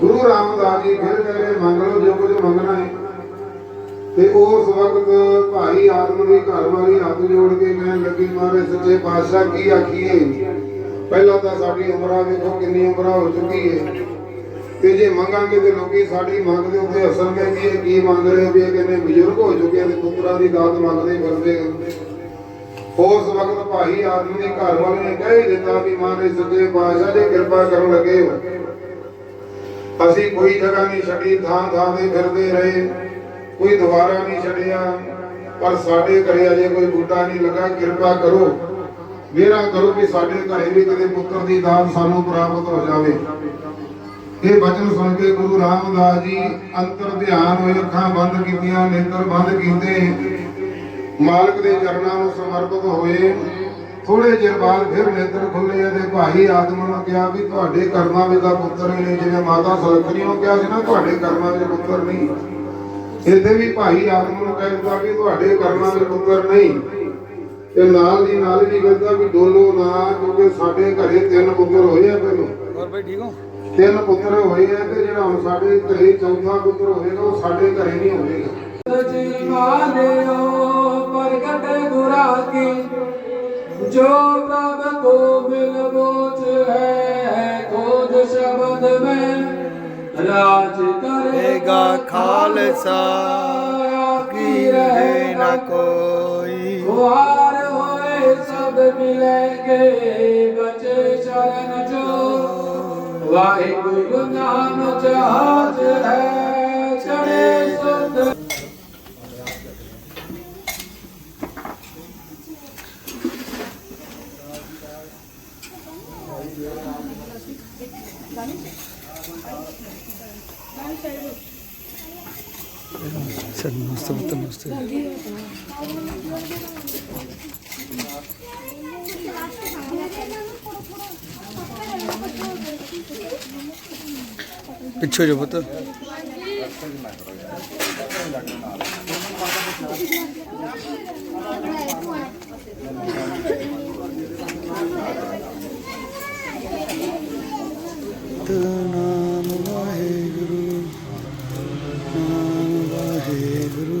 ਗੁਰੂ ਰਾਮਦਾਸ ਜੀ ਫਿਰ ਕਹਿੰਦੇ ਮੰਗ ਲਓ, ਜੋ ਕੁਝ ਮੰਗਣਾ ਹੈ। ਤੇ ਉਸ ਵਕਤ ਭਾਈ ਆਦਮ ਦੀ ਘਰ ਵਾਲੀ ਹੱਥ ਜੋੜ ਕੇ ਕਹਿਣ ਲੱਗੀ ਮਾਰੇ ਸੱਚੇ ਪਾਤਸ਼ਾਹ, ਕੀ ਆਖੀਏ? ਪਹਿਲਾਂ ਤਾਂ ਸਾਡੀ ਉਮਰਾਂ ਵੇਖੋ ਕਿੰਨੀ ਉਮਰਾਂ ਹੋ ਚੁੱਕੀ ਹੈ ਤੇ ਜੇ ਮੰਗਾਂਗੇ ਤੇ ਲੋਕੀ ਸਾਡੀ ਮੰਗ ਦੇ ਉੱਤੇ ਅਸਰ ਵੀ ਇਹ ਕੀ ਮੰਗ ਰਹੇ ਹੋ ਵੀ ਇਹ ਕਹਿੰਦੇ ਬਜ਼ੁਰਗ ਹੋ ਚੁੱਕੇ ਤੇ ਪੁੱਤਰਾਂ ਦੀ ਦਾਤ ਮੰਗਦੇ ਫਿਰਦੇ ਉਸ ਵਕਤ ਭਾਈ ਆਦਮ ਦੀ ਘਰ ਵਾਲੇ ਨੇ ਕਹਿ ਹੀ ਦਿੱਤਾ ਵੀ ਮਾਰੇ ਸੱਚੇ ਪਾਤਸ਼ਾਹ ਜੇ ਕਿਰਪਾ ਕਰਨ ਲੱਗੇ ਹੋ। ਅਸੀਂ ਕੋਈ ਜਗ੍ਹਾ ਨਹੀਂ ਛੱਡੀ, ਥਾਂ ਥਾਂ ਤੇ ਫਿਰਦੇ ਰਹੇ। ਕੋਈ ਦੁਬਾਰਾ ਨਹੀਂ ਛੱਡਿਆ, ਪਰ ਸਾਡੇ ਘਰੇ ਅਜੇ ਕੋਈ ਬੂਟਾ ਨਹੀਂ ਲੱਗਾ। ਕਿਰਪਾ ਕਰੋ, ਮੇਰਾ ਕਰੋ ਕਿ ਸਾਡੇ ਘਰੇ ਵੀ ਕਦੇ ਪੁੱਤਰ ਦੀ ਦਾਤ ਸਾਨੂੰ ਪ੍ਰਾਪਤ ਹੋ ਜਾਵੇ। ਇਹ ਬਚਨ ਸੁਣ ਕੇ ਗੁਰੂ ਰਾਮਦਾਸ ਜੀ ਅੰਤਰ ਧਿਆਨ ਹੋਏ, ਅੱਖਾਂ ਬੰਦ ਕੀਤੀਆਂ, ਨੇਤਰ ਬੰਦ ਕੀਤੇ। ਮਾਲਕ ਦੇ ਚਰਨਾਂ ਨੂੰ ਸਮਰਪਿਤ ਹੋਏ। ਥੋੜੇ ਚਿਰ ਬਾਅਦ ਫਿਰ ਨੇਤਰ ਖੁੱਲੇ ਤੇ ਭਾਈ ਆਦਮ ਨੂੰ ਕਿਹਾ ਵੀ ਤੁਹਾਡੇ ਕਰਮਾਂ ਵਿੱਚ ਤਾਂ ਪੁੱਤਰ ਹੀ ਨਹੀਂ ਜਿਵੇਂ ਮਾਤਾ ਸਲਖਣੀ ਨੂੰ ਕਿਹਾ ਸੀ ਨਾ ਤੁਹਾਡੇ ਕਰਮਾਂ ਵਿੱਚ ਪੁੱਤਰ ਨਹੀਂ। ਇੱਥੇ ਵੀ ਭਾਈ ਆਦਮ ਨੂੰ ਕਹਿ ਦਿੱਤਾ ਕਿ ਤੁਹਾਡੇ ਕਰਮਾਂ ਵਿੱਚ ਪੁੱਤਰ ਨਹੀਂ। ਤੇ ਨਾਲ ਦੀ ਨਾਲ ਵੀ ਕਹਿੰਦਾ ਵੀ ਡੋਲੋ ਨਾ ਕਿਉਂਕਿ ਸਾਡੇ ਘਰੇ ਤਿੰਨ ਪੁੱਤਰ ਹੋਏ ਆ ਪਹਿਲੋਂ। ਹੋਰ ਬਈ ਠੀਕ ਹੋ? ਤਿੰਨ ਪੁੱਤਰ ਹੋਏ ਆ ਤੇ ਜਿਹੜਾ ਹੁਣ ਸਾਡੇ ਘਰੇ ਚੌਥਾ ਪੁੱਤਰ ਹੋਵੇਗਾ ਉਹ ਸਾਡੇ ਘਰੇ ਨਹੀਂ ਹੋਵੇਗਾ ਜੀ ਜੋ ਪ੍ਰਭ ਕੋ ਮਿਲ ਬੋਝ ਹੈ ਕੋਜ ਸ਼ਬਦ ਮੈਂ ਰਾਜ ਕਰੇਗਾ ਖਾਲਸਾ ਕੀ ਰਹੇ ਨਾ ਕੋਈ। ਵਾਰ ਹੋਏ ਸਦ ਮਿਲੇਗੇ ਬਚੇ ਸ਼ਰਨ ਜੋ। ਵਾਹਿਗੁਰੂ ਨਾਮ ਜਹਾਜ ਹੈ ਚੜੇ ਸੁਧ ਸਰ ਨਮਸਤੇ ਪੁੱਤਰ ਨਮਸਤੇ ਪਿੱਛੇ ਜੋ ਪੁੱਤ ਨਾਮ ਵਾਹਿਗੁਰੂ ਨਾਮ ਵਾਹਿਗੁਰੂ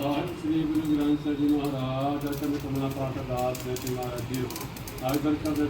ਸਾਹਿਬ ਸ੍ਰੀ ਗੁਰੂ ਗ੍ਰੰਥ ਸਾਹਿਬ ਜੀ ਮਹਾਰਾਜ ਦਰਸ਼ਨ ਕਮਲਾ ਪਾਠ ਦਾਸ ਨੇ ਮਹਾਰਾਜ ਜੀ ਅੱਜ ਦਰਸ਼ਨ ਦੇ